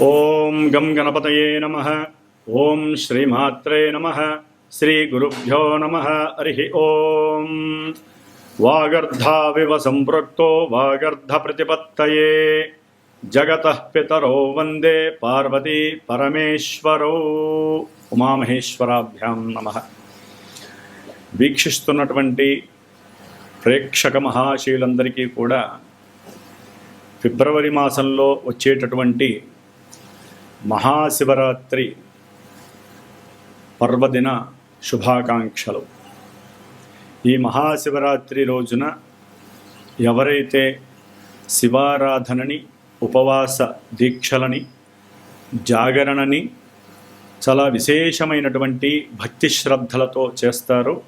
ఓం గం గణపతయే నమ. ఓం శ్రీమాత్రే నమ. శ్రీగురుభ్యో నమ. హరి ఓం. వాగర్ధావివ సంపృక్తో వాగర్ధ ప్రతిపత్తయే. జగత పితరో వందే పార్వతీ పరమేశ్వరో. ఉమామహేశ్వరాభ్యాం నమ. వీక్షిస్తున్నటువంటి ప్రేక్షక మహాశీలందరికీ కూడా ఫిబ్రవరి మాసంలో వచ్చేటటువంటి మహాశివరాత్రి పర్వదిన శుభాకాంక్షలు. ఈ మహాశివరాత్రి రోజున ఎవరైతే శివారాధనని ఉపవాస దీక్షలని జాగరణని చాలా విశేషమైనటువంటి భక్తి శ్రద్ధలతో చేస్తారో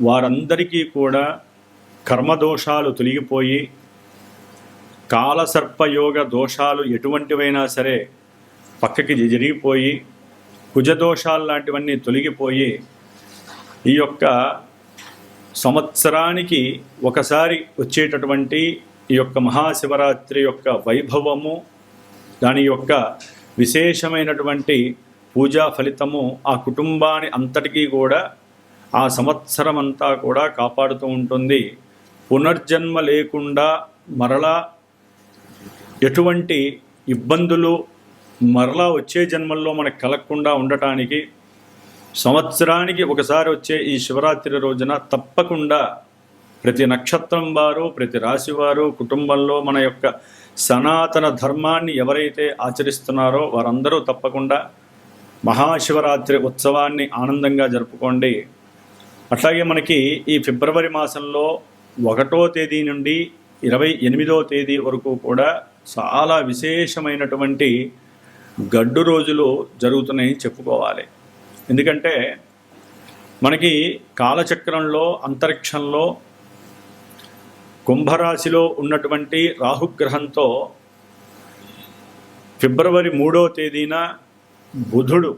వారందరికీ కూడా కర్మదోషాలు తొలగిపోయి కాలసర్పయోగ దోషాలు ఎటువంటివైనా సరే పక్కకి జరిగిపోయి కుజదోషాలు లాంటివన్నీ తొలగిపోయి ఈ యొక్క సంవత్సరానికి ఒకసారి వచ్చేటటువంటి ఈ యొక్క మహాశివరాత్రి యొక్క వైభవము దాని యొక్క విశేషమైనటువంటి పూజా ఫలితము ఆ కుటుంబాన్ని అంతటికీ కూడా ఆ సంవత్సరం అంతా కూడా కాపాడుతూ ఉంటుంది. పునర్జన్మ లేకుండా మరలా ఎటువంటి ఇబ్బందులు మరలా వచ్చే జన్మల్లో మనకు కలగకుండా ఉండటానికి సంవత్సరానికి ఒకసారి వచ్చే ఈ శివరాత్రి రోజున తప్పకుండా ప్రతి నక్షత్రం వారు ప్రతి రాశి వారు కుటుంబంలో మన యొక్క సనాతన ధర్మాన్ని ఎవరైతే ఆచరిస్తున్నారో వారందరూ తప్పకుండా మహాశివరాత్రి ఉత్సవాన్ని ఆనందంగా జరుపుకోండి. అట్లాగే మనకి ఈ ఫిబ్రవరి మాసంలో ఒకటో తేదీ నుండి ఇరవై ఎనిమిదో తేదీ వరకు కూడా చాలా విశేషమైనటువంటి గడ్డు రోజులు జరుగుతున్నాయని చెప్పుకోవాలి. ఎందుకంటే మనకి కాలచక్రంలో అంతరిక్షంలో కుంభరాశిలో ఉన్నటువంటి రాహుగ్రహంతో ఫిబ్రవరి మూడో తేదీన బుధుడు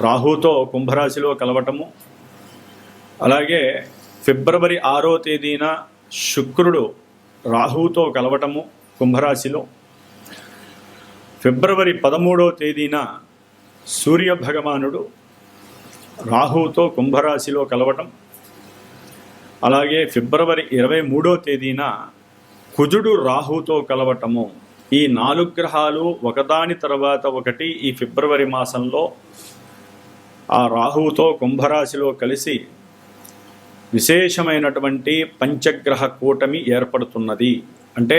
రాహుతో కుంభరాశిలో కలవటము అలాగే ఫిబ్రవరి ఆరో తేదీన శుక్రుడు రాహుతో కలవటము కుంభరాశిలో ఫిబ్రవరి పదమూడవ తేదీన సూర్య భగవానుడు రాహుతో కుంభరాశిలో కలవటం అలాగే ఫిబ్రవరి ఇరవై మూడో తేదీన కుజుడు రాహుతో కలవటము. ఈ నాలుగు గ్రహాలు ఒకదాని తర్వాత ఒకటి ఈ ఫిబ్రవరి మాసంలో ఆ రాహువుతో కుంభరాశిలో కలిసి విశేషమైనటువంటి పంచగ్రహ కూటమి ఏర్పడుతున్నది. అంటే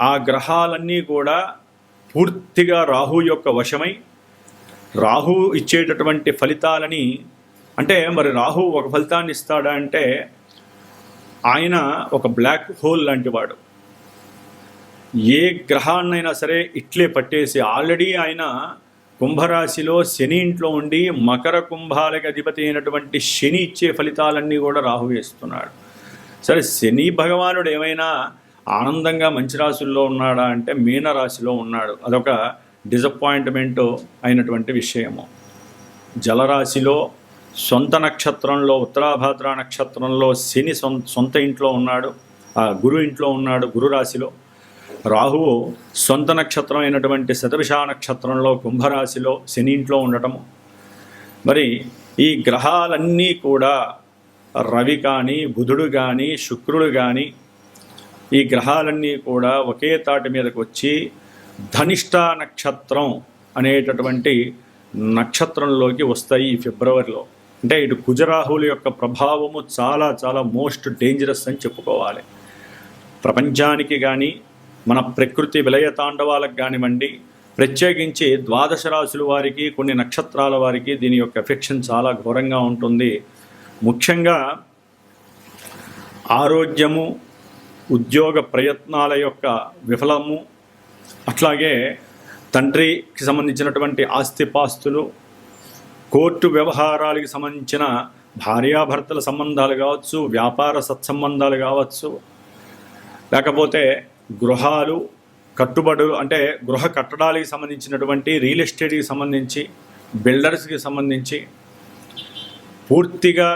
ఆ గ్రహాలన్నీ కూడా పూర్తిగా రాహు యొక్క వశమై రాహు ఇచ్చేటటువంటి ఫలితాలని అంటే మరి రాహు ఒక ఫలితాన్ని ఇస్తాడా అంటే ఆయన ఒక బ్లాక్ హోల్ లాంటి వాడు. ఏ గ్రహాన్నైనా సరే ఇట్లే పట్టేసి ఆల్రెడీ ఆయన కుంభరాశిలో శని ఇంట్లో ఉండి మకర కుంభాలకి అధిపతి అయినటువంటి శని ఇచ్చే ఫలితాలన్నీ కూడా రాహు వేస్తున్నాడు. సరే శని భగవానుడు ఏమైనా ఆనందంగా మంచి రాశుల్లో ఉన్నాడా అంటే మీన రాశిలో ఉన్నాడు. అదొక డిసప్పాయింట్మెంట్ అయినటువంటి విషయము. జలరాశిలో సొంత నక్షత్రంలో ఉత్తరాభాద్ర నక్షత్రంలో శని సొంత సొంత ఇంట్లో ఉన్నాడు. ఆ గురు ఇంట్లో ఉన్నాడు గురు రాశిలో. రాహువు సొంత నక్షత్రం అయినటువంటి శతభిష నక్షత్రంలో కుంభరాశిలో శని ఇంట్లో ఉండటము. మరి ఈ గ్రహాలన్నీ కూడా రవి కానీ బుధుడు కానీ శుక్రుడు కానీ ఈ గ్రహాలన్నీ కూడా ఒకే తాటి మీదకు వచ్చి ధనిష్ట నక్షత్రం అనేటటువంటి నక్షత్రంలోకి వస్తాయి ఈ ఫిబ్రవరిలో. అంటే ఇటు కుజరాహుల యొక్క ప్రభావము చాలా చాలా మోస్ట్ డేంజరస్ అని చెప్పుకోవాలి. ప్రపంచానికి కానీ మన ప్రకృతి విలయ తాండవాలకు కానివ్వండి ప్రత్యేకించి ద్వాదశ రాశుల వారికి కొన్ని నక్షత్రాల వారికి దీని యొక్క ఎఫెక్షన్ చాలా ఘోరంగా ఉంటుంది. ముఖ్యంగా ఆరోగ్యము ఉద్యోగ ప్రయత్నాల యొక్క విఫలము అట్లాగే తండ్రికి సంబంధించినటువంటి ఆస్తిపాస్తులు కోర్టు వ్యవహారాలకు సంబంధించిన భార్యాభర్తల సంబంధాలు కావచ్చు వ్యాపార సత్సంబంధాలు కావచ్చు లేకపోతే గృహాలు కట్టుబడులు అంటే గృహ కట్టడాలకు సంబంధించినటువంటి రియల్ ఎస్టేట్కి సంబంధించి బిల్డర్స్కి సంబంధించి పూర్తిగా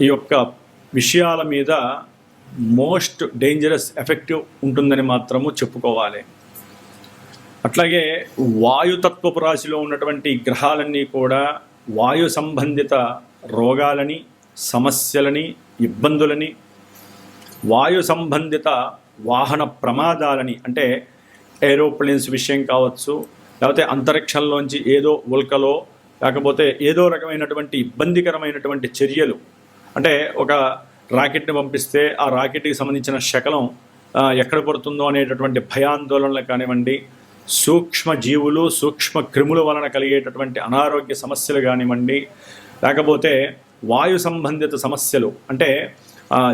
ఈ యొక్క విషయాల మీద మోస్ట్ డేంజరస్ ఎఫెక్టివ్ ఉంటుందని మాత్రము చెప్పుకోవాలి. అట్లాగే వాయుతత్వపు రాశిలో ఉన్నటువంటి గ్రహాలన్నీ కూడా వాయు సంబంధిత రోగాలని సమస్యలని ఇబ్బందులని వాయు సంబంధిత వాహన ప్రమాదాలని అంటే ఏరోప్లేన్స్ విషయం కావచ్చు లేకపోతే అంతరిక్షంలోంచి ఏదో ఉల్కలో లేకపోతే ఏదో రకమైనటువంటి ఇబ్బందికరమైనటువంటి చర్యలు అంటే ఒక రాకెట్ని పంపిస్తే ఆ రాకెట్కి సంబంధించిన శకలం ఎక్కడ పడుతుందో అనేటటువంటి భయాందోళనలు కానివ్వండి సూక్ష్మ జీవులు సూక్ష్మ క్రిముల వలన కలిగేటటువంటి అనారోగ్య సమస్యలు కానివ్వండి లేకపోతే వాయు సంబంధిత సమస్యలు అంటే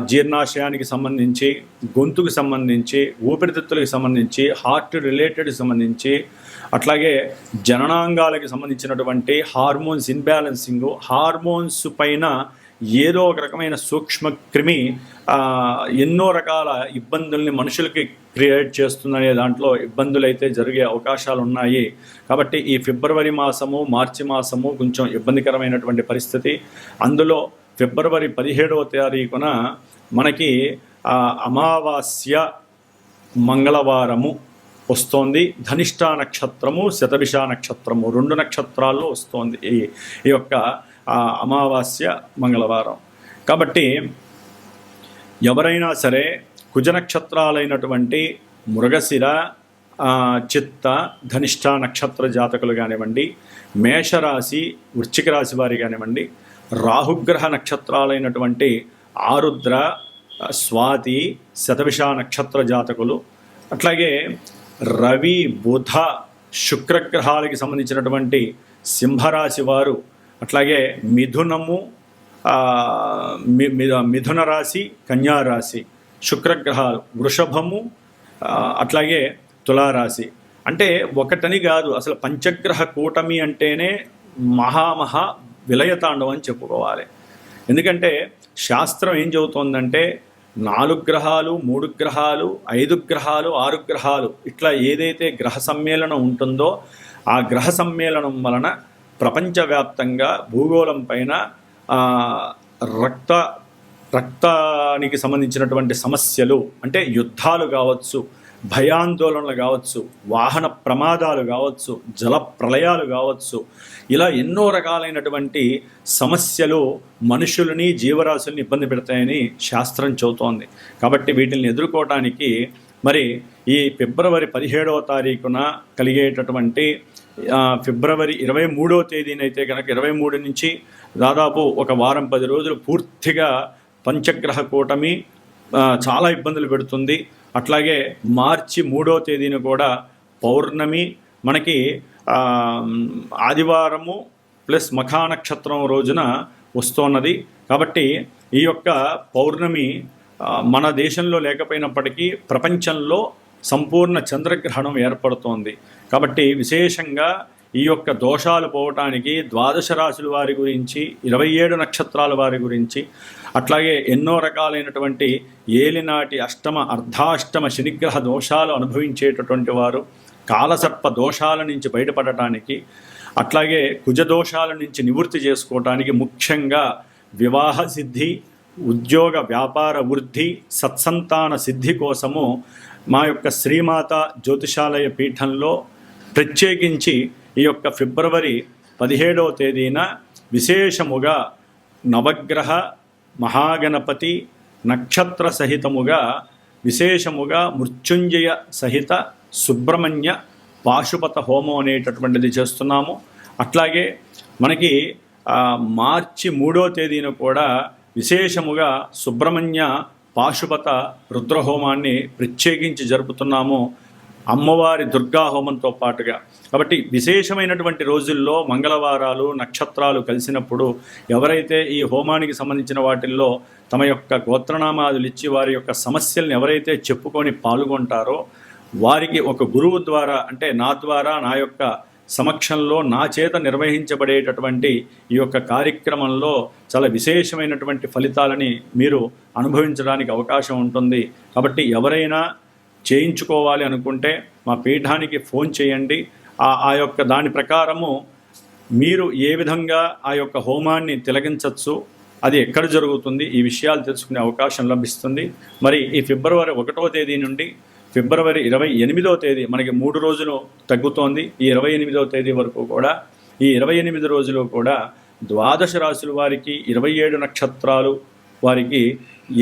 జీర్ణాశయానికి సంబంధించి గొంతుకు సంబంధించి ఊపిరితిత్తులకు సంబంధించి హార్ట్ రిలేటెడ్కి సంబంధించి అట్లాగే జననాంగాలకి సంబంధించినటువంటి హార్మోన్స్ ఇన్బ్యాలెన్సింగ్ హార్మోన్స్ పైన ఏదో ఒక రకమైన సూక్ష్మ క్రిమి ఎన్నో రకాల ఇబ్బందుల్ని మనుషులకి క్రియేట్ చేస్తుందనే దాంట్లో ఇబ్బందులు అయితే జరిగే అవకాశాలు ఉన్నాయి కాబట్టి ఈ ఫిబ్రవరి మాసము మార్చి మాసము కొంచెం ఇబ్బందికరమైనటువంటి పరిస్థితి. అందులో ఫిబ్రవరి పదిహేడవ తారీఖున మనకి అమావాస్య మంగళవారము వస్తోంది. ధనిష్ట నక్షత్రము శతభిష నక్షత్రము రెండు నక్షత్రాల్లో వస్తోంది ఈ ఈ యొక్క ఆ, అమావాస్య మంగళవారం. కాబట్టి ఎవరైనా సరే కుజ నక్షత్రాలైనటువంటి మృగశిర చిత్త ధనిష్ట నక్షత్ర జాతకులు కానివ్వండి మేషరాశి వృశ్చిక రాశి వారి కానివ్వండి రాహుగ్రహ నక్షత్రాలైనటువంటి ఆరుద్ర స్వాతి శతవిష నక్షత్ర జాతకులు అట్లాగే రవి బుధ శుక్రగ్రహాలకి సంబంధించినటువంటి సింహరాశి వారు అట్లాగే మిథునము మి- మిథున రాశి కన్యా రాశి శుక్రగ్రహాలు వృషభము అట్లాగే తులారాశి. అంటే ఒకటని కాదు అసలు పంచగ్రహ కూటమి అంటేనే మహామహా విలయతాండవం అని చెప్పుకోవాలి. ఎందుకంటే శాస్త్రం ఏం చెబుతోందంటే నాలుగు గ్రహాలు మూడు గ్రహాలు ఐదు గ్రహాలు ఆరు గ్రహాలు ఇట్లా ఏదైతే గ్రహ సమ్మేళనం ఉంటుందో ఆ గ్రహ సమ్మేళనం వలన ప్రపంచవ్యాప్తంగా భూగోళం పైన రక్త రక్తానికి సంబంధించినటువంటి సమస్యలు అంటే యుద్ధాలు కావచ్చు భయాందోళనలు కావచ్చు వాహన ప్రమాదాలు కావచ్చు జల ప్రళయాలు కావచ్చు ఇలా ఎన్నో రకాలైనటువంటి సమస్యలు మనుషులని జీవరాశుల్ని ఇబ్బంది పెడతాయని శాస్త్రం చెబుతోంది. కాబట్టి వీటిని ఎదుర్కోవటానికి మరి ఈ ఫిబ్రవరి పదిహేడవ తారీఖున కలిగేటటువంటి ఫిబ్రవరి ఇరవై మూడవ తేదీనైతే కనుక ఇరవై మూడు నుంచి దాదాపు ఒక వారం పది రోజులు పూర్తిగా పంచగ్రహ కూటమి చాలా ఇబ్బందులు పెడుతుంది. అట్లాగే మార్చి మూడో తేదీన కూడా పౌర్ణమి మనకి ఆదివారము ప్లస్ మఖా నక్షత్రం రోజున వస్తున్నది. కాబట్టి ఈ యొక్క పౌర్ణమి మన దేశంలో లేకపోయినప్పటికీ ప్రపంచంలో సంపూర్ణ చంద్రగ్రహణం ఏర్పడుతోంది. కాబట్టి విశేషంగా ఈ యొక్క దోషాలు పోవటానికి ద్వాదశ రాశుల వారి గురించి ఇరవై ఏడు నక్షత్రాల వారి గురించి అట్లాగే ఎన్నో రకాలైనటువంటి ఏలినాటి అష్టమ అర్ధాష్టమ శనిగ్రహ దోషాలు అనుభవించేటటువంటి వారు కాలసర్ప దోషాల నుంచి బయటపడటానికి అట్లాగే కుజ దోషాల నుంచి నివృత్తి చేసుకోవటానికి ముఖ్యంగా వివాహ సిద్ధి ఉద్యోగ వ్యాపార వృద్ధి సత్సంతాన సిద్ధి కోసము మా యొక్క శ్రీమాత జ్యోతిషాలయ పీఠంలో ప్రత్యేకించి ఈ యొక్క ఫిబ్రవరి పదిహేడవ తేదీన విశేషముగా నవగ్రహ మహాగణపతి నక్షత్ర సహితముగా విశేషముగా మృత్యుంజయ సహిత సుబ్రహ్మణ్య పాశుపత హోమం అనేటటువంటిది చేస్తున్నాము. అట్లాగే మనకి మార్చి మూడో తేదీన కూడా విశేషముగా సుబ్రహ్మణ్య పాశుపత రుద్రహోమాన్ని ప్రత్యేకించి జరుపుతున్నాము. అమ్మవారి దుర్గా హోమంతో పాటుగా. కాబట్టి విశేషమైనటువంటి రోజుల్లో మంగళవారాలు నక్షత్రాలు కలిసినప్పుడు ఎవరైతే ఈ హోమానికి సంబంధించిన వాటిల్లో తమ యొక్క గోత్రనామాదులు ఇచ్చి వారి యొక్క సమస్యలను ఎవరైతే చెప్పుకొని పాల్గొంటారో వారికి ఒక గురువు ద్వారా అంటే నా ద్వారా నా యొక్క సమక్షంలో నా చేత నిర్వహించబడేటటువంటి ఈ యొక్క కార్యక్రమంలో చాలా విశేషమైనటువంటి ఫలితాలని మీరు అనుభవించడానికి అవకాశం ఉంటుంది. కాబట్టి ఎవరైనా చేయించుకోవాలి అనుకుంటే మా పీఠానికి ఫోన్ చేయండి. ఆ యొక్క దాని ప్రకారము మీరు ఏ విధంగా ఆ యొక్క హోమాన్ని తిలగించవచ్చు అది ఎక్కడ జరుగుతుంది ఈ విషయాలు తెలుసుకునే అవకాశం లభిస్తుంది. మరి ఈ ఫిబ్రవరి ఒకటో తేదీ నుండి ఫిబ్రవరి ఇరవై ఎనిమిదో తేదీ మనకి మూడు రోజులు తగ్గుతోంది. ఈ ఇరవై ఎనిమిదో తేదీ వరకు కూడా ఈ ఇరవై ఎనిమిది రోజులు కూడా ద్వాదశ రాశుల వారికి ఇరవై ఏడు నక్షత్రాలు వారికి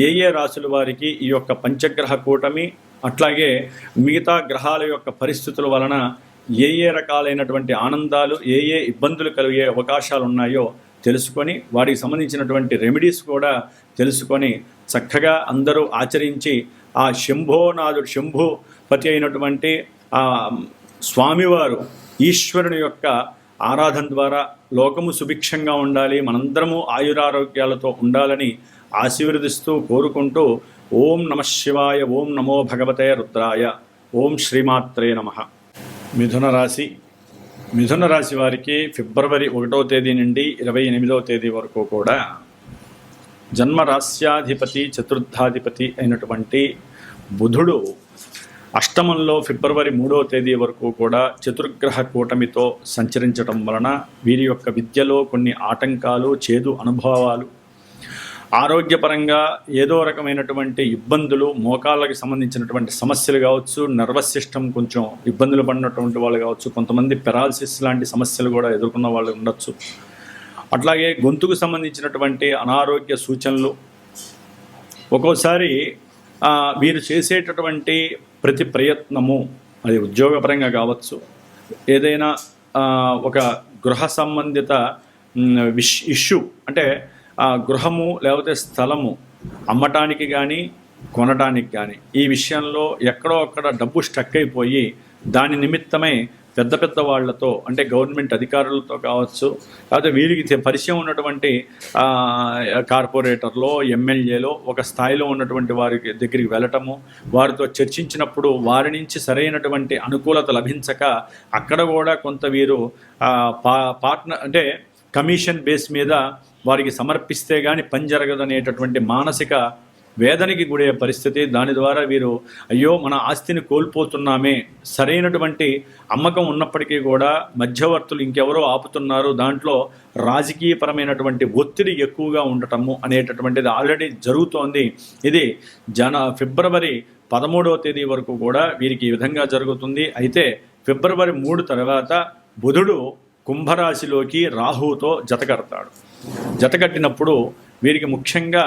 ఏ ఏ రాశుల వారికి ఈ యొక్క పంచగ్రహ కూటమి అట్లాగే మిగతా గ్రహాల యొక్క పరిస్థితుల వలన ఏ ఏ రకాలైనటువంటి ఆనందాలు ఏ ఏ ఇబ్బందులు కలిగే అవకాశాలు ఉన్నాయో తెలుసుకొని వాటికి సంబంధించినటువంటి రెమెడీస్ కూడా తెలుసుకొని చక్కగా అందరూ ఆచరించి ఆ శంభోనాథుడు శంభుపతి అయినటువంటి ఆ స్వామివారు ఈశ్వరుని యొక్క ఆరాధన ద్వారా లోకము సుభిక్షంగా ఉండాలి మనందరము ఆయురారోగ్యాలతో ఉండాలని ఆశీర్వదిస్తూ కోరుకుంటూ ఓం నమ శివాయ ఓం నమో భగవతే రుద్రాయ ఓం శ్రీమాత్రే నమ. మిథున రాశి. మిథున రాశి వారికి ఫిబ్రవరి ఒకటో తేదీ నుండి ఇరవై ఎనిమిదవ తేదీ వరకు కూడా జన్మరాస్యాధిపతి చతుర్థాధిపతి అయినటువంటి బుధుడు అష్టమంలో ఫిబ్రవరి మూడవ తేదీ వరకు కూడా చతుర్గ్రహ కూటమితో సంచరించడం వలన వీరి యొక్క విద్యలో కొన్ని ఆటంకాలు చేదు అనుభవాలు ఆరోగ్యపరంగా ఏదో రకమైనటువంటి ఇబ్బందులు మోకాళ్ళకి సంబంధించినటువంటి సమస్యలు కావచ్చు నర్వస్ సిస్టమ్ కొంచెం ఇబ్బందులు పడినటువంటి వాళ్ళు కావచ్చు కొంతమంది పెరాలసిస్ లాంటి సమస్యలు కూడా ఎదుర్కొన్న వాళ్ళు ఉండొచ్చు. అట్లాగే గొంతుకు సంబంధించినటువంటి అనారోగ్య సూచనలు. ఒక్కోసారి వీరు చేసేటటువంటి ప్రతి ప్రయత్నము అది ఉద్యోగపరంగా కావచ్చు ఏదైనా ఒక గృహ సంబంధిత విష్ ఇష్యూ అంటే ఆ గృహము లేకపోతే స్థలము అమ్మటానికి కానీ కొనడానికి కానీ ఈ విషయంలో ఎక్కడో అక్కడ డబ్బు స్టక్ అయిపోయి దాని నిమిత్తమై పెద్ద పెద్ద వాళ్ళతో అంటే గవర్నమెంట్ అధికారులతో కావచ్చు లేకపోతే వీరికి పరిచయం ఉన్నటువంటి కార్పొరేటర్లో ఎమ్మెల్యేలో ఒక స్థాయిలో ఉన్నటువంటి వారి దగ్గరికి వెళ్ళటము వారితో చర్చించినప్పుడు వారి నుంచి సరైనటువంటి అనుకూలత లభించక అక్కడ కూడా కొంత వీరు పా పార్ట్నర్ అంటే కమిషన్ బేస్ మీద వారికి సమర్పిస్తే కానీ పని జరగదనేటటువంటి మానసిక వేదనకి గుడే పరిస్థితి. దాని ద్వారా వీరు అయ్యో మన ఆస్తిని కోల్పోతున్నామే. సరైనటువంటి అమ్మకం ఉన్నప్పటికీ కూడా మధ్యవర్తులు ఇంకెవరో ఆపుతున్నారు. దాంట్లో రాజకీయపరమైనటువంటి ఒత్తిడి ఎక్కువగా ఉండటము అనేటటువంటిది ఆల్రెడీ జరుగుతోంది. ఇది జన ఫిబ్రవరి పదమూడవ తేదీ వరకు కూడా వీరికి ఈ విధంగా జరుగుతుంది. అయితే ఫిబ్రవరి మూడు తర్వాత బుధుడు కుంభరాశిలోకి రాహుతో జతకడతాడు. జతకట్టినప్పుడు వీరికి ముఖ్యంగా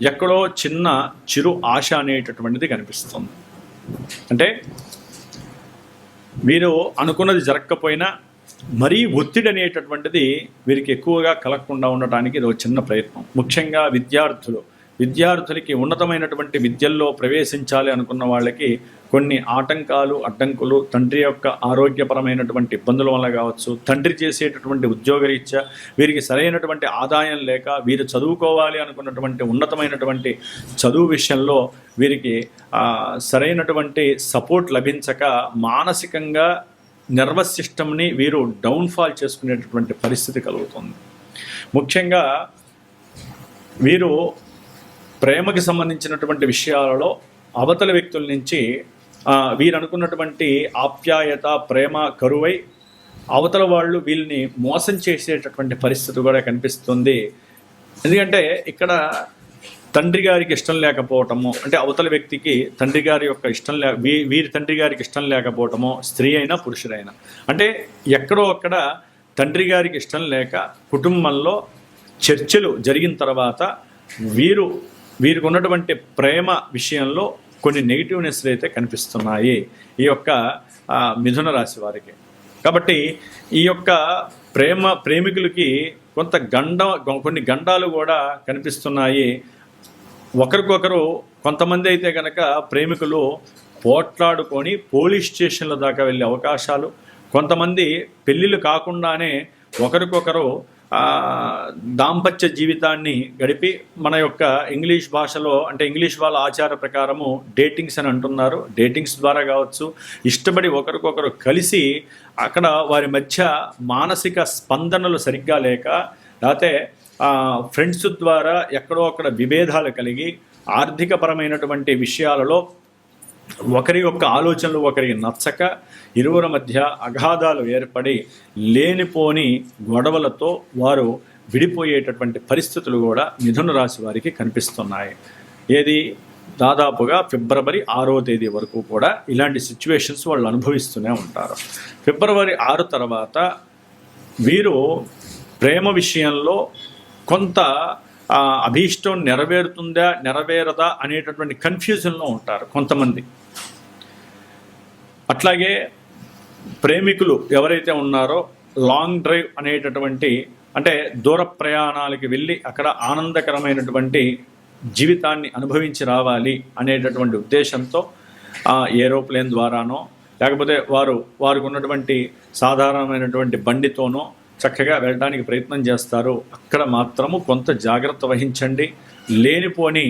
ఎక్కడో చిన్న చిరు ఆశ అనేటటువంటిది కనిపిస్తుంది. అంటే వీరు అనుకున్నది జరగకపోయినా మరీ ఒత్తిడి అనేటటువంటిది వీరికి ఎక్కువగా కలగకుండా ఉండటానికి ఇది ఒక చిన్న ప్రయత్నం. ముఖ్యంగా విద్యార్థులు. విద్యార్థులకి ఉన్నతమైనటువంటి విద్యల్లో ప్రవేశించాలి అనుకున్న వాళ్ళకి కొన్ని ఆటంకాలు అడ్డంకులు తండ్రి యొక్క ఆరోగ్యపరమైనటువంటి ఇబ్బందుల వల్ల కావచ్చు తండ్రి చేసేటటువంటి ఉద్యోగరీత్యా వీరికి సరైనటువంటి ఆదాయం లేక వీరు చదువుకోవాలి అనుకున్నటువంటి ఉన్నతమైనటువంటి చదువు విషయంలో వీరికి సరైనటువంటి సపోర్ట్ లభించక మానసికంగా నర్వస్ సిస్టమ్ని వీరు డౌన్ఫాల్ చేసుకునేటటువంటి పరిస్థితి కలుగుతుంది. ముఖ్యంగా వీరు ప్రేమకి సంబంధించినటువంటి విషయాలలో అవతల వ్యక్తుల నుంచి వీరు అనుకున్నటువంటి ఆప్యాయత ప్రేమ కరువై అవతల వాళ్ళు వీళ్ళని మోసం చేసేటటువంటి పరిస్థితి కూడా కనిపిస్తుంది. ఎందుకంటే ఇక్కడ తండ్రి గారికి ఇష్టం లేకపోవటము అంటే అవతల వ్యక్తికి తండ్రి గారి యొక్క ఇష్టం లే వీ వీరి తండ్రి గారికి ఇష్టం లేకపోవటము స్త్రీ అయినా పురుషుడైనా. అంటే ఎక్కడో అక్కడ తండ్రి గారికి ఇష్టం లేక కుటుంబంలో చర్చలు జరిగిన తర్వాత వీరు వీరికి ఉన్నటువంటి ప్రేమ విషయంలో కొన్ని నెగిటివ్నెస్లు అయితే కనిపిస్తున్నాయి ఈ యొక్క మిథున రాశి వారికి. కాబట్టి ఈ యొక్క ప్రేమ ప్రేమికులకి కొంత గండ కొన్ని గండాలు కూడా కనిపిస్తున్నాయి. ఒకరికొకరు కొంతమంది అయితే కనుక ప్రేమికులు పోట్లాడుకొని పోలీస్ స్టేషన్ల దాకా వెళ్ళే అవకాశాలు కొంతమంది పెళ్ళిళ్ళు కాకుండానే ఒకరికొకరు దాంపత్య జీవితాన్ని గడిపి మన యొక్క ఇంగ్లీష్ భాషలో అంటే ఇంగ్లీష్ వాళ్ళ ఆచార ప్రకారము డేటింగ్స్ అని అంటున్నారు. డేటింగ్స్ ద్వారా కావచ్చు ఇష్టపడి ఒకరికొకరు కలిసి అక్కడ వారి మధ్య మానసిక స్పందనలు సరిగ్గా లేక లేకపోతే ఫ్రెండ్స్ ద్వారా ఎక్కడో అక్కడ విభేదాలు కలిగి ఆర్థికపరమైనటువంటి విషయాలలో ఒకరి యొక్క ఆలోచనలు ఒకరికి నచ్చక ఇరువురి మధ్య అగాధాలు ఏర్పడి లేనిపోని గొడవలతో వారు విడిపోయేటటువంటి పరిస్థితులు కూడా మిథున రాశి వారికి కనిపిస్తున్నాయి. ఏది? దాదాపుగా ఫిబ్రవరి ఆరో తేదీ వరకు కూడా ఇలాంటి సిచ్యువేషన్స్ వాళ్ళు అనుభవిస్తూనే ఉంటారు. ఫిబ్రవరి ఆరు తర్వాత వీరు ప్రేమ విషయంలో కొంత అభీష్టం నెరవేరుతుందా నెరవేరదా అనేటటువంటి కన్ఫ్యూజన్లో ఉంటారు కొంతమంది. అట్లాగే ప్రేమికులు ఎవరైతే ఉన్నారో లాంగ్ డ్రైవ్ అనేటటువంటి అంటే దూర ప్రయాణాలకి వెళ్ళి అక్కడ ఆనందకరమైనటువంటి జీవితాన్ని అనుభవించి రావాలి అనేటటువంటి ఉద్దేశంతో ఏరోప్లేన్ ద్వారానో లేకపోతే వారు వారికి ఉన్నటువంటి సాధారణమైనటువంటి బండితోనో చక్కగా వెళ్ళడానికి ప్రయత్నం చేస్తారు అక్కడ మాత్రము కొంత జాగ్రత్త వహించండి. లేనిపోని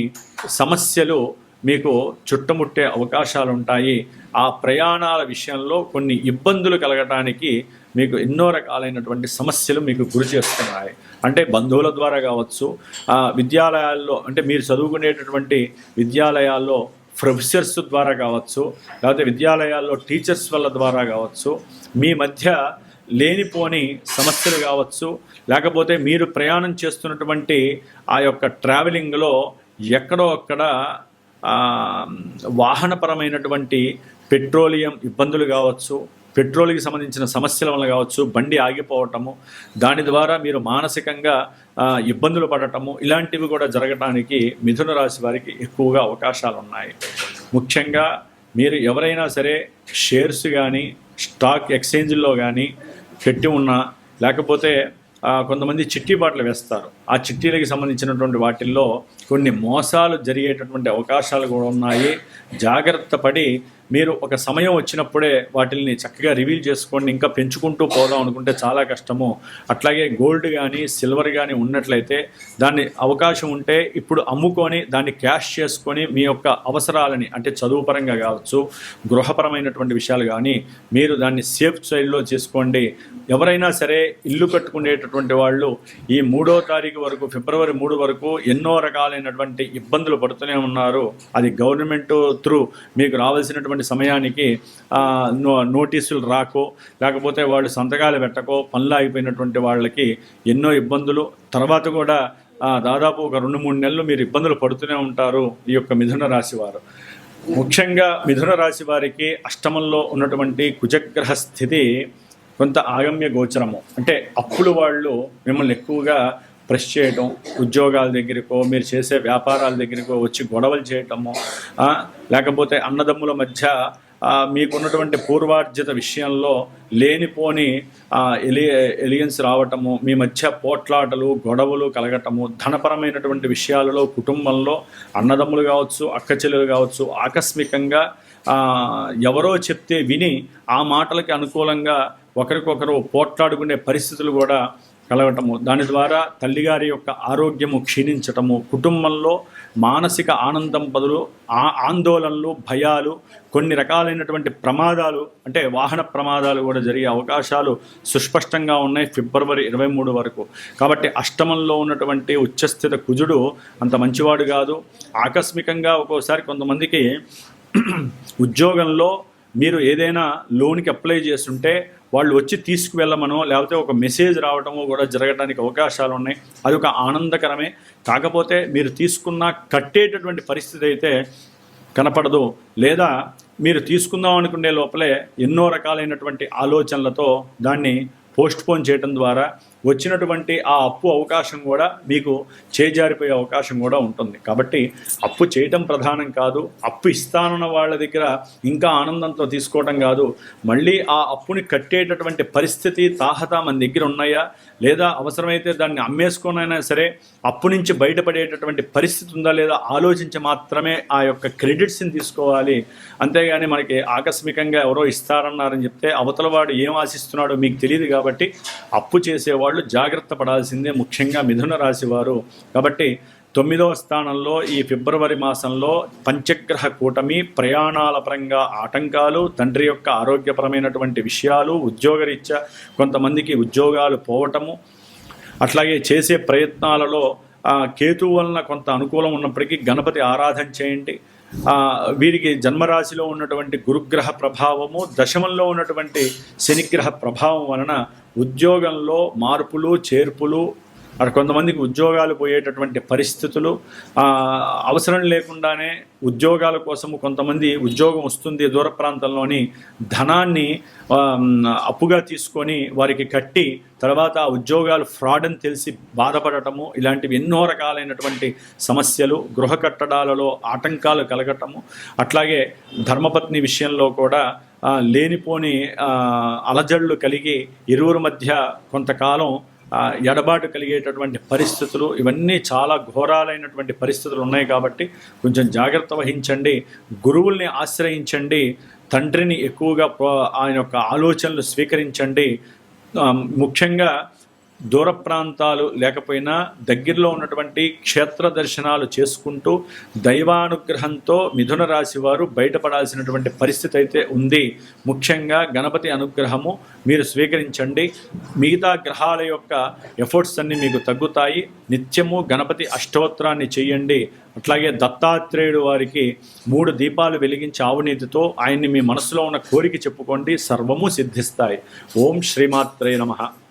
సమస్యలు మీకు చుట్టముట్టే అవకాశాలు ఉంటాయి ఆ ప్రయాణాల విషయంలో కొన్ని ఇబ్బందులు కలగటానికి మీకు ఎన్నో రకాలైనటువంటి సమస్యలు మీకు గురి చేస్తున్నాయి. అంటే బంధువుల ద్వారా కావచ్చు ఆ, విద్యాలయాల్లో అంటే మీరు చదువుకునేటటువంటి విద్యాలయాల్లో ప్రొఫెసర్స్ ద్వారా కావచ్చు లేకపోతే విద్యాలయాల్లో టీచర్స్ వల్ల ద్వారా కావచ్చు మీ మధ్య లేనిపోని సమస్యలు కావచ్చు లేకపోతే మీరు ప్రయాణం చేస్తున్నటువంటి ఆ యొక్క ట్రావెలింగ్లో ఎక్కడో అక్కడ వాహనపరమైనటువంటి పెట్రోలియం ఇబ్బందులు కావచ్చు పెట్రోల్కి సంబంధించిన సమస్యల వల్ల కావచ్చు బండి ఆగిపోవటము దాని ద్వారా మీరు మానసికంగా ఇబ్బందులు పడటము ఇలాంటివి కూడా జరగటానికి మిథున రాశి వారికి ఎక్కువగా అవకాశాలు ఉన్నాయి. ముఖ్యంగా మీరు ఎవరైనా సరే షేర్స్ కానీ స్టాక్ ఎక్స్చేంజ్లో కానీ పెట్టి ఉన్నా లేకపోతే కొంతమంది చిట్టి బాటలు వేస్తారు. ఆ చిట్టీలకు సంబంధించినటువంటి వాటిల్లో కొన్ని మోసాలు జరిగేటటువంటి అవకాశాలు కూడా ఉన్నాయి. జాగ్రత్త పడి మీరు ఒక సమయం వచ్చినప్పుడే వాటిని చక్కగా రివీల్ చేసుకోండి ఇంకా పెంచుకుంటూ పోదాం అనుకుంటే చాలా కష్టము. అట్లాగే గోల్డ్ కానీ సిల్వర్ కానీ ఉన్నట్లయితే దాన్ని అవకాశం ఉంటే ఇప్పుడు అమ్ముకొని దాన్ని క్యాష్ చేసుకొని మీ యొక్క అవసరాలని అంటే చదువు పరంగా కావచ్చు గృహపరమైనటువంటి విషయాలు కానీ మీరు దాన్ని సేఫ్ సైడ్లో చేసుకోండి. ఎవరైనా సరే ఇల్లు కట్టుకునేటటువంటి వాళ్ళు ఈ మూడో తారీఖు వరకు ఫిబ్రవరి మూడు వరకు ఎన్నో రకాలైనటువంటి ఇబ్బందులు పడుతూనే ఉన్నారు. అది గవర్నమెంట్ త్రూ మీకు రావాల్సినటువంటి సమయానికి నో నోటీసులు రాకో లేకపోతే వాళ్ళు సంతకాలు పెట్టకో పనులు అయిపోయినటువంటి వాళ్ళకి ఎన్నో ఇబ్బందులు. తర్వాత కూడా దాదాపు ఒక రెండు మూడు నెలలు మీరు ఇబ్బందులు పడుతూనే ఉంటారు ఈ యొక్క మిథున రాశి వారు. ముఖ్యంగా మిథున రాశి వారికి అష్టమంలో ఉన్నటువంటి కుజగ్రహ స్థితి కొంత ఆగమ్య గోచరము. అంటే అప్పుడు వాళ్ళు మిమ్మల్ని ఎక్కువగా ప్రెస్ చేయటం ఉద్యోగాల దగ్గరకో మీరు చేసే వ్యాపారాల దగ్గరకో వచ్చి గొడవలు చేయటము లేకపోతే అన్నదమ్ముల మధ్య మీకున్నటువంటి పూర్వార్జిత విషయంలో లేనిపోని ఎలి ఎలియన్స్ రావటము మీ మధ్య పోట్లాటలు గొడవలు కలగటము ధనపరమైనటువంటి విషయాలలో కుటుంబంలో అన్నదమ్ములు కావచ్చు అక్కచెల్లెలు కావచ్చు ఆకస్మికంగా ఎవరో చెప్తే విని ఆ మాటలకి అనుకూలంగా ఒకరికొకరు పోట్లాడుకునే పరిస్థితులు కూడా కలగటము దాని ద్వారా తల్లిగారి యొక్క ఆరోగ్యము క్షీణించటము కుటుంబంలో మానసిక ఆనందం బదులు ఆ ఆందోళనలు భయాలు కొన్ని రకాలైనటువంటి ప్రమాదాలు అంటే వాహన ప్రమాదాలు కూడా జరిగే అవకాశాలు సుస్పష్టంగా ఉన్నాయి ఫిబ్రవరి ఇరవై మూడు వరకు. కాబట్టి అష్టమంలో ఉన్నటువంటి ఉచ్చస్థిత కుజుడు అంత మంచివాడు కాదు. ఆకస్మికంగా ఒక్కోసారి కొంతమందికి ఉద్యోగంలో మీరు ఏదైనా లోన్కి అప్లై చేస్తుంటే వాళ్ళు వచ్చి తీసుకువెళ్ళమనో లేకపోతే ఒక మెసేజ్ రావడమో కూడా జరగడానికి అవకాశాలు ఉన్నాయి. అది ఒక ఆనందకరమే. కాకపోతే మీరు తీసుకున్న కట్టేటటువంటి పరిస్థితి అయితే కనపడదు. లేదా మీరు తీసుకుందాం అనుకునే లోపలే ఎన్నో రకాలైనటువంటి ఆలోచనలతో దాన్ని పోస్ట్పోన్ చేయడం ద్వారా వచ్చినటువంటి ఆ అప్పు అవకాశం కూడా మీకు చేజారిపోయే అవకాశం కూడా ఉంటుంది. కాబట్టి అప్పు చేయటం ప్రధానం కాదు. అప్పు ఇస్తానన్న వాళ్ళ దగ్గర ఇంకా ఆనందంతో తీసుకోవటం కాదు. మళ్ళీ ఆ అప్పుని కట్టేటటువంటి పరిస్థితి తాహత మన దగ్గర ఉన్నాయా? లేదా అవసరమైతే దాన్ని అమ్మేసుకోనైనా సరే అప్పు నుంచి బయటపడేటటువంటి పరిస్థితి ఉందా? లేదా ఆలోచించి మాత్రమే ఆ యొక్క క్రెడిట్స్ని తీసుకోవాలి. అంతేగాని మనకి ఆకస్మికంగా ఎవరో ఇస్తారన్నారని చెప్తే అవతల వాడు ఏం ఆశిస్తున్నాడో మీకు తెలియదు కాబట్టి అప్పు చేసేవాళ్ళు వాళ్ళు జాగ్రత్త పడాల్సిందే ముఖ్యంగా మిథున రాశి వారు. కాబట్టి తొమ్మిదవ స్థానంలో ఈ ఫిబ్రవరి మాసంలో పంచగ్రహ కూటమి ప్రయాణాల పరంగా ఆటంకాలు తండ్రి యొక్క ఆరోగ్యపరమైనటువంటి విషయాలు ఉద్యోగరీత్యా కొంతమందికి ఉద్యోగాలు పోవటము అట్లాగే చేసే ప్రయత్నాలలో కేతు వలన కొంత అనుకూలం ఉన్నప్పటికీ గణపతి ఆరాధన చేయండి. వీరికి జన్మరాశిలో ఉన్నటువంటి గురుగ్రహ ప్రభావము దశమంలో ఉన్నటువంటి శనిగ్రహ ప్రభావం వలన ఉద్యోగంలో మార్పులు చేర్పులు అక్కడ కొంతమందికి ఉద్యోగాలు పోయేటటువంటి పరిస్థితులు అవసరం లేకుండానే ఉద్యోగాల కోసము కొంతమంది ఉద్యోగం వస్తుంది దూర ప్రాంతంలోని ధనాన్ని అప్పుగా తీసుకొని వారికి కట్టి తర్వాత ఆ ఉద్యోగాలు ఫ్రాడ్ అని తెలిసి బాధపడటము ఇలాంటివి ఎన్నో రకాలైనటువంటి సమస్యలు గృహ కట్టడాలలో ఆటంకాలు కలగటము అట్లాగే ధర్మపత్ని విషయంలో కూడా లేనిపోని అలజడులు కలిగి ఇరువురి మధ్య కొంతకాలం ఎడబాటు కలిగేటటువంటి పరిస్థితులు ఇవన్నీ చాలా ఘోరాలైనటువంటి పరిస్థితులు ఉన్నాయి కాబట్టి కొంచెం జాగ్రత్త వహించండి. గురువుల్ని ఆశ్రయించండి. తండ్రిని ఎక్కువగా ఆయన యొక్క ఆలోచనలు స్వీకరించండి. ముఖ్యంగా దూర ప్రాంతాలు లేకపోయినా దగ్గరలో ఉన్నటువంటి క్షేత్ర దర్శనాలు చేసుకుంటూ దైవానుగ్రహంతో మిథున రాశి వారు బయటపడాల్సినటువంటి పరిస్థితి అయితే ఉంది. ముఖ్యంగా గణపతి అనుగ్రహము మీరు స్వీకరించండి. మిగతా గ్రహాల యొక్క ఎఫర్ట్స్ అన్ని మీకు తగ్గుతాయి. నిత్యము గణపతి అష్టోత్తరాన్ని చేయండి. అట్లాగే దత్తాత్రేయుడు వారికి మూడు దీపాలు వెలిగించి ఆవునీతితో ఆయన్ని మీ మనసులో ఉన్న కోరిక చెప్పుకోండి. సర్వము సిద్ధిస్తాయి. ఓం శ్రీమాత్రే నమః.